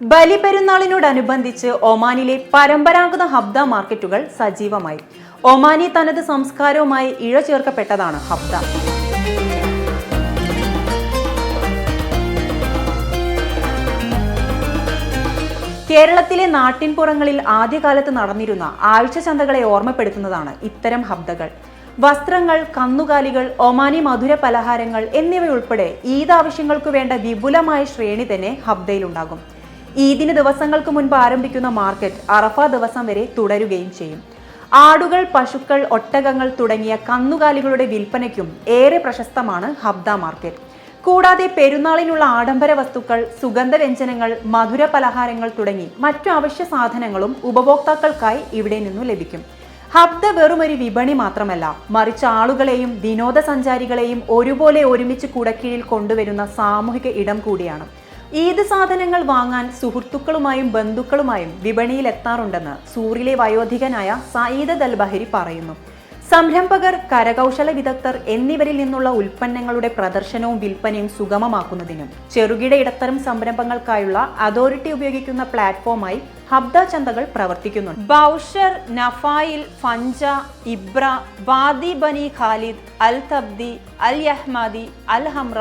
ബലിപെരുന്നാളിനോടനുബന്ധിച്ച് ഒമാനിലെ പരമ്പരാഗത ഹബ്ദ മാർക്കറ്റുകൾ സജീവമായി. ഒമാനി തനത് സംസ്കാരവുമായി ഇഴചേർക്കപ്പെട്ടതാണ് ഹബ്ദ. കേരളത്തിലെ നാട്ടിൻപുറങ്ങളിൽ ആദ്യകാലത്ത് നടന്നിരുന്ന ആഴ്ച ചന്തകളെ ഓർമ്മപ്പെടുത്തുന്നതാണ് ഇത്തരം ഹബ്ദകൾ. വസ്ത്രങ്ങൾ കന്നുകാലികൾ ഒമാനി മധുര പലഹാരങ്ങൾ എന്നിവയുൾപ്പെടെ ഈദ് ആവശ്യങ്ങൾക്കു വേണ്ട വിപുലമായ ശ്രേണി തന്നെ ഹബ്ദയിലുണ്ടാകും. ഈദിന് ദിവസങ്ങൾക്ക് മുൻപ് ആരംഭിക്കുന്ന മാർക്കറ്റ് അറഫ ദിവസം വരെ തുടരുകയും ചെയ്യും. ആടുകൾ പശുക്കൾ ഒട്ടകങ്ങൾ തുടങ്ങിയ കന്നുകാലികളുടെ വിൽപ്പനയ്ക്കും ഏറെ പ്രശസ്തമാണ് ഹബ്ദ മാർക്കറ്റ്. കൂടാതെ പെരുന്നാളിനുള്ള ആഡംബര വസ്തുക്കൾ സുഗന്ധവ്യഞ്ജനങ്ങൾ മധുര പലഹാരങ്ങൾ തുടങ്ങി മറ്റു അവശ്യ സാധനങ്ങളും ഉപഭോക്താക്കൾക്കായി ഇവിടെ നിന്നു ലഭിക്കും. ഹബ്ദ വെറുമൊരു വിപണി മാത്രമല്ല മറിച്ച് ആളുകളെയും വിനോദസഞ്ചാരികളെയും ഒരുപോലെ ഒരുമിച്ച് കുടക്കീഴിൽ കൊണ്ടുവരുന്ന സാമൂഹിക ഇടം കൂടിയാണ്. ഈദ് സാധനങ്ങൾ വാങ്ങാൻ സുഹൃത്തുക്കളുമായും ബന്ധുക്കളുമായും വിപണിയിൽ എത്താറുണ്ടെന്ന് സൂറിലെ വയോധികനായ സയ്യിദ് ദൽബഹരി പറയുന്നു. സംരംഭകർ കരകൗശല വിദഗ്ധർ എന്നിവരിൽ നിന്നുള്ള ഉൽപ്പന്നങ്ങളുടെ പ്രദർശനവും വിൽപ്പനയും സുഗമമാക്കുന്നതിനും ചെറുകിട ഇടത്തരം സംരംഭങ്ങൾക്കായുള്ള അതോറിറ്റി ഉപയോഗിക്കുന്ന പ്ലാറ്റ്ഫോമായി ഹബ്ദ ചന്തകൾ പ്രവർത്തിക്കുന്നുണ്ട്. ബൌഷർ നഫായിൽ ഫഞ്ച ഇബ്ര വാദി ബനി ഖാലിദ് അൽ തബ്ദി അൽ യഹ്മാദി അൽ ഹംറ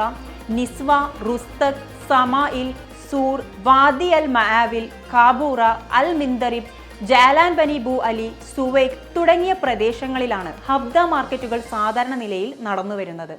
നിസ്വ റുസ്തക് സമായിൽ സൂർ വാദി അൽ മആവിൽ കാബൂറ അൽ മിന്തറിബ് ജാലാൻ ബനി ബു അലി സുവൈഖ് തുടങ്ങിയ പ്രദേശങ്ങളിലാണ് ഹബ്ദ മാർക്കറ്റുകൾ സാധാരണ നിലയിൽ നടന്നുവരുന്നത്.